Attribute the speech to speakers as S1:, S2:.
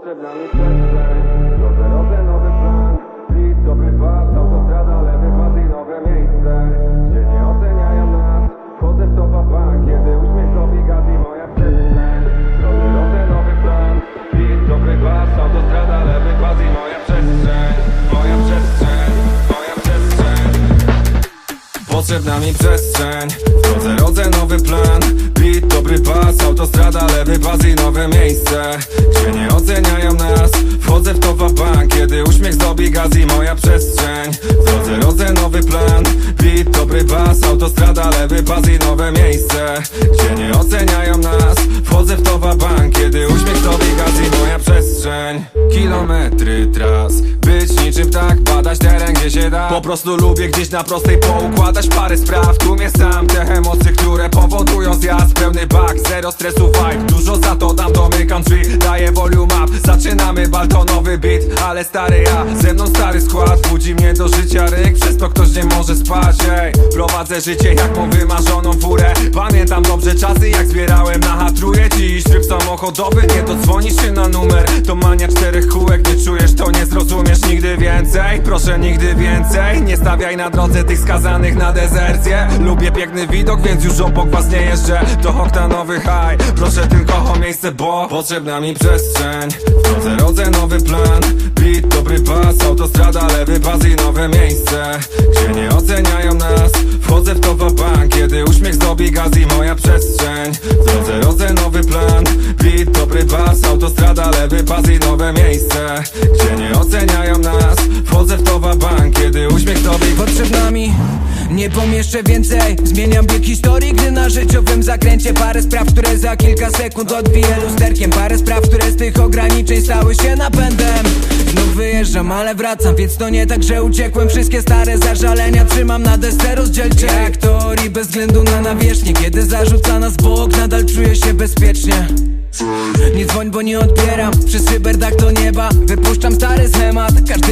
S1: otras, la. Potrzebna mi przestrzeń. W drodze rodzę nowy plan. Beat, dobry pas, autostrada, lewy pas i nowe miejsce. Gdzie nie oceniają nas Wchodzę w topa bank. Kiedy uśmiech zdobi gaz i moja przestrzeń. W drodze rodzę nowy plan. Beat, dobry pas, autostrada, lewy pas i nowe miejsce. Gdzie nie oceniają nas Wchodzę w topa bank. Kiedy przestrzeń Kilometry tras. Być niczym tak, badać teren gdzie się da. Po prostu lubię gdzieś na prostej poukładać parę spraw. Tu mnie sam, te emocje, które powodują zjazd. Pełny bak, zero stresu vibe. Dużo za to dam, domykam drzwi Daję volume up, zaczynamy baltonowy beat Ale stary ja, ze mną stary skład Budzi mnie do życia ryk, to ktoś nie może spać ej. Prowadzę życie jak tą wymarzoną furę. Pamiętam dobrze czasy jak zbierałem na hatruję. Dziś tryb samochodowy, nie dodzwonisz się na numer. To mania czterech kółek, gdy czujesz to nie zrozumiesz nigdy więcej. Proszę nigdy więcej, nie stawiaj na drodze tych skazanych na dezercję. Lubię piękny widok, więc już obok was nie jeżdżę. To oktanowy high, proszę tylko o miejsce, bo Potrzebna mi przestrzeń, w drodze rodzę nowy plan Pas, autostrada, lewy pas i nowe miejsce Gdzie nie oceniają nas, wchodzę w topa bank Kiedy uśmiech zdobi gaz i moja przestrzeń. W drodze rodzę nowy plan Beat, dobry pas, autostrada, lewy pas i nowe miejsce Gdzie nie oceniają nas, wchodzę w topa bank Kiedy uśmiech zdobi
S2: Potrzebna mi nie pomieszczę więcej. Zmieniam bieg historii, gdy na życiowym zakręcie Parę spraw, które za kilka sekund odbiję lusterkiem. Parę spraw, które z tych ograniczeń stały się napędem Znów wyjeżdżam, ale wracam, więc to nie tak, że uciekłem. Wszystkie stare zażalenia trzymam na desce rozdzielczej. Jak teorii bez względu na nawierzchnię. Kiedy zarzuca nas bok, nadal czuję się bezpiecznie. Nie dzwoń, bo nie odbieram. Przez cyberdach do nieba Wypuszczam stary schemat. Każdy